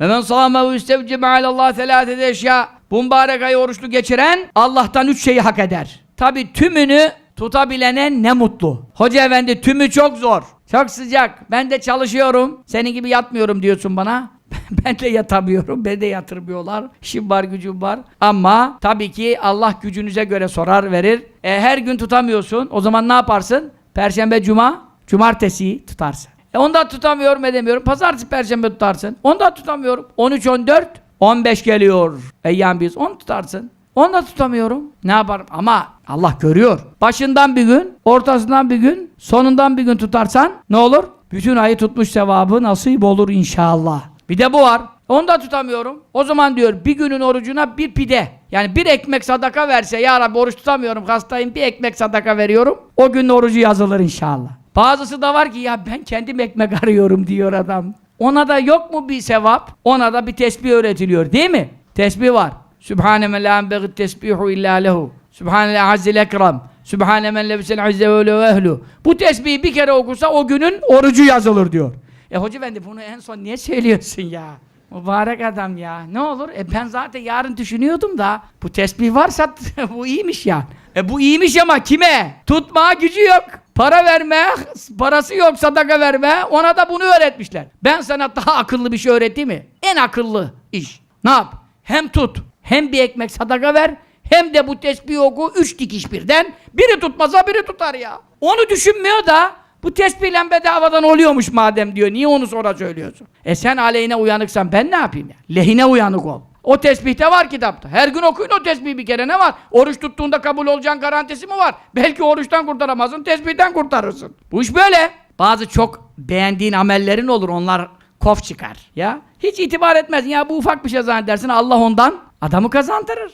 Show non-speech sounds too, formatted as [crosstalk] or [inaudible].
Ve men sâme ve istevcime alallah selâsete eşya. Bu mübarek ayı oruçlu geçiren Allah'tan üç şeyi hak eder. Tabi tümünü tutabilene ne mutlu. Hoca efendi tümü çok zor. Çok sıcak. Ben de çalışıyorum. Senin gibi yatmıyorum diyorsun bana. [laughs] ben de yatamıyorum. Beni de yatırmıyorlar. İşim var, gücüm var. Ama tabii ki Allah gücünüze göre sorar, verir. E, her gün tutamıyorsun. O zaman ne yaparsın? Perşembe, cuma, cumartesi tutarsın. E ondan tutamıyorum edemiyorum. Pazartesi, perşembe tutarsın. Ondan tutamıyorum. 13, 14, 15 geliyor. Eyyam biz. Onu tutarsın. Onu da tutamıyorum. Ne yaparım? Ama Allah görüyor. Başından bir gün, ortasından bir gün, sonundan bir gün tutarsan ne olur? Bütün ayı tutmuş sevabı nasip olur inşallah. Bir de bu var. Onu da tutamıyorum. O zaman diyor bir günün orucuna bir pide. Yani bir ekmek sadaka verse ya Rabbi oruç tutamıyorum hastayım bir ekmek sadaka veriyorum. O günün orucu yazılır inşallah. Bazısı da var ki ya ben kendim ekmek [laughs] arıyorum diyor adam. Ona da yok mu bir sevap? Ona da bir tesbih öğretiliyor değil mi? Tesbih var. Sübhane men la enbeği tesbihu illa lehu. Sübhane azzel ekrem. Sübhane men lebisel azze ve ehlu. Bu tesbihi bir kere okursa o günün orucu yazılır diyor. E hoca efendi bunu en son niye söylüyorsun ya? Mübarek adam ya. Ne olur? E ben zaten yarın düşünüyordum da bu tesbih varsa [laughs] bu iyiymiş ya. E bu iyiymiş ama kime? Tutma gücü yok. Para verme, parası yok sadaka verme. Ona da bunu öğretmişler. Ben sana daha akıllı bir şey öğreteyim mi? En akıllı iş. Ne yap? Hem tut, hem bir ekmek sadaka ver, hem de bu tesbih oku üç dikiş birden. Biri tutmasa biri tutar ya. Onu düşünmüyor da bu tespihle bedavadan oluyormuş madem diyor. Niye onu sonra söylüyorsun? E sen aleyhine uyanıksan ben ne yapayım ya? Lehine uyanık ol. O tesbihte var kitapta. Her gün okuyun o tesbihi bir kere ne var? Oruç tuttuğunda kabul olacağın garantisi mi var? Belki oruçtan kurtaramazsın, tesbihten kurtarırsın. Bu iş böyle. Bazı çok beğendiğin amellerin olur onlar kof çıkar. Ya hiç itibar etmez. Ya bu ufak bir şey zannedersin Allah ondan adamı kazandırır.